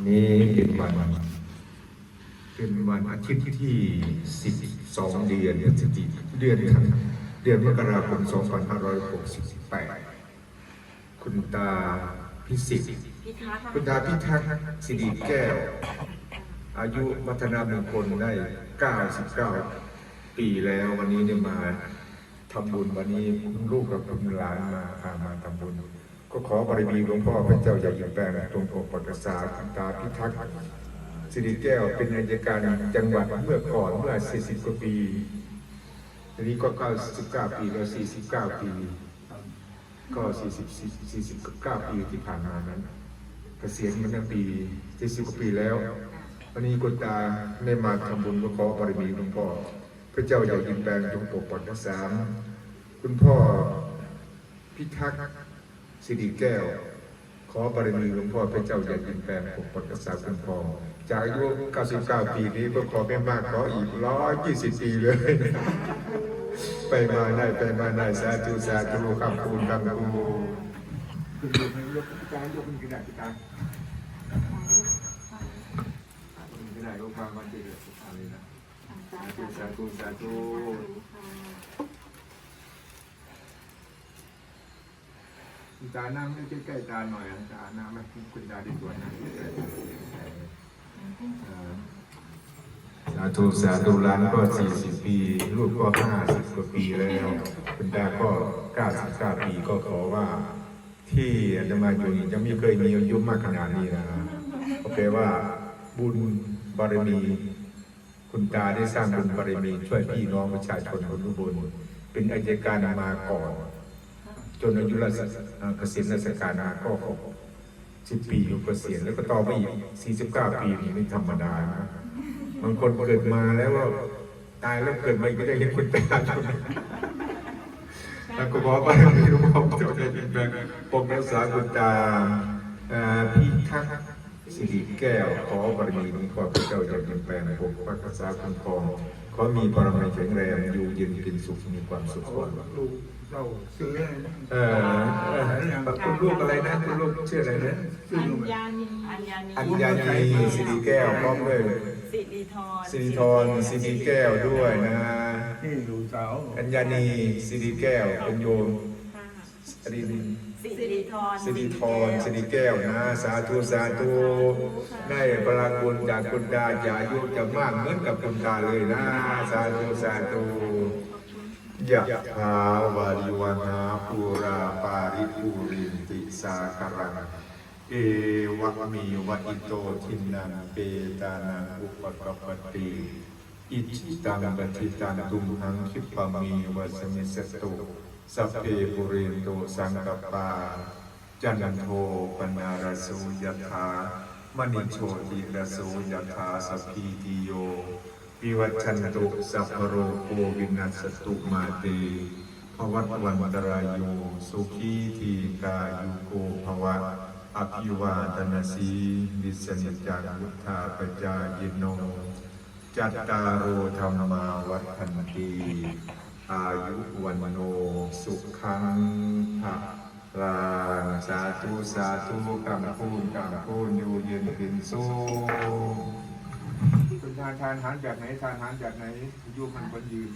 วันนี้เป็นวันเป็นวันอาทิตย์ที่ 12 เดือนพฤศจิกเดือนครับเดือนมกราคม 2568 คุณตาพิสิทธิ์พิทักษ์คุณตาพิทักษ์สิริแก้ว อายุวัฒนามงคลได้ 99 ปีแล้ววันนี้เนี่ยมาทำบุญวันนี้คุณลูกกับคุณหลานมาพามาทำบุญก็ ขอบารมีหลวงพ่อพระเจ้าใหญ่ยินแปลงตรงปกปักษาคุณตาพิทักษ์สิริแก้วเป็นอัยการจังหวัดเมื่อก่อนเมื่อ 40 กว่าปีทีนี้ก็99ปีแล้ว49ปี ก็40 49ปีที่ผ่านมานั้นเกษียณมาตั้งปีที่สิบกว่าปีแล้ววันนี้คุตาได้มาทำบุญก็ขอบารมีหลวงพ่อพระเจ้าใหญ่ยินแปลงจงปกปักรักษาคุณพ่อพิทักษ์ สิริแก้ว ขอบารมีหลวงพ่อพระเจ้าใหญ่ยินแปลงปกปักรักษาคุณพ่อจากอายุ 99 ปีนี้ก็ขอไม่มากขออีก 120 ปีเลย ไปมาได้ไปมาได้สาธุสาธุคำคูณคำคูณคุณยกยกจานยกขึ้นกระดาษกระดาษกระดาษลงมามันจะเกิดอะไรนะสาธุสาธุสาธุ คุณตานั่งใกล้ๆตาหน่อยนะตานั่งไหมคุณตาดีกว่านั่งใกล้ๆเออสาธุสาธุร้านก็40ปี ลูกก็50กว่าปีแล้วคุณตาก็99ปีก็ขอว่า ที่อาตมาอยู่นี่ยังไม่เคยมีอายุมากขนาดนี้นะก็แปลว่าบุญบารมีคุณตาได้สร้างบุญบารมีช่วยพี่น้องประชาชนคนอุบลเป็นอายการมาก่อน จนอายุราชเกษียณราชการนาก็หกสิบปีอยู่เกษียณแล้วก็ต่อไปอีก49ปีนี่ไม่ธรรมดานะบางคนเกิดมาแล้วก็ตายแล้วเกิดมาอีกก็ได้เห็นคุณตาแล้วก็บอกว่าไม่รู้ว่าจะเป็นแบบปกรักษาคุณตาพี่ทักษ์ สิริแก้วขอบารมีหลวงพ่อพระเจ้าจะเป็นแปลงปกปักรักษาคุ้มครองขอมีบารมีแข็งแรงอยู่เย็นเป็นสุขมีความสุขเอาก่อนลูกเราซื้ออะไรนะเอ่อเอ่อคุณลูกอะไรนะคุณลูกชื่ออะไรนะซื้ออัลูญกญานีอัญญานีอัญญานีสิริแก้วพร้อมด้วยสิริธรสิริธรสิริแก้วด้วยนะนี่ลูกสาวอัญญานีสิริแก้วเป็นโยมอริน สิริธรสิริธรสิริแก้วนะ สาธุสาธุได้พลังบุญจากคุณตาจะอายุจะมากเหมือนกับคุณตาเลยนะ สาธุสาธุยะถาวาริวนาปูราปาริปูรินติสาคารังเอวะมีวะอิโตทินังเปตานังอุปกปปติ อิจิตังปฏิตันตุมหังคิปะมีวะสมิสตุสัพเพปุเรนโตสังกปปา จันโทปนารโสยถามณิโชติรโสยถาสพพีติโยวิวัชชันตุสัพพโรโควินัสตุมาเตภวัตวันตรายโยสุขีทีกายุโกภวะอภิวาทนาสีวิสนิจังวุธาปจายโน จัตตารโอธรรมาวัฒนตีอายุวันโนสุขังภะลางสาธุสาธุกรรมพูนกรรมพูนอยู่เย็นเป็นสู้คุณทานทานอาหารแบบไหนทานอาหารแบบไหนอายุมันคนยืน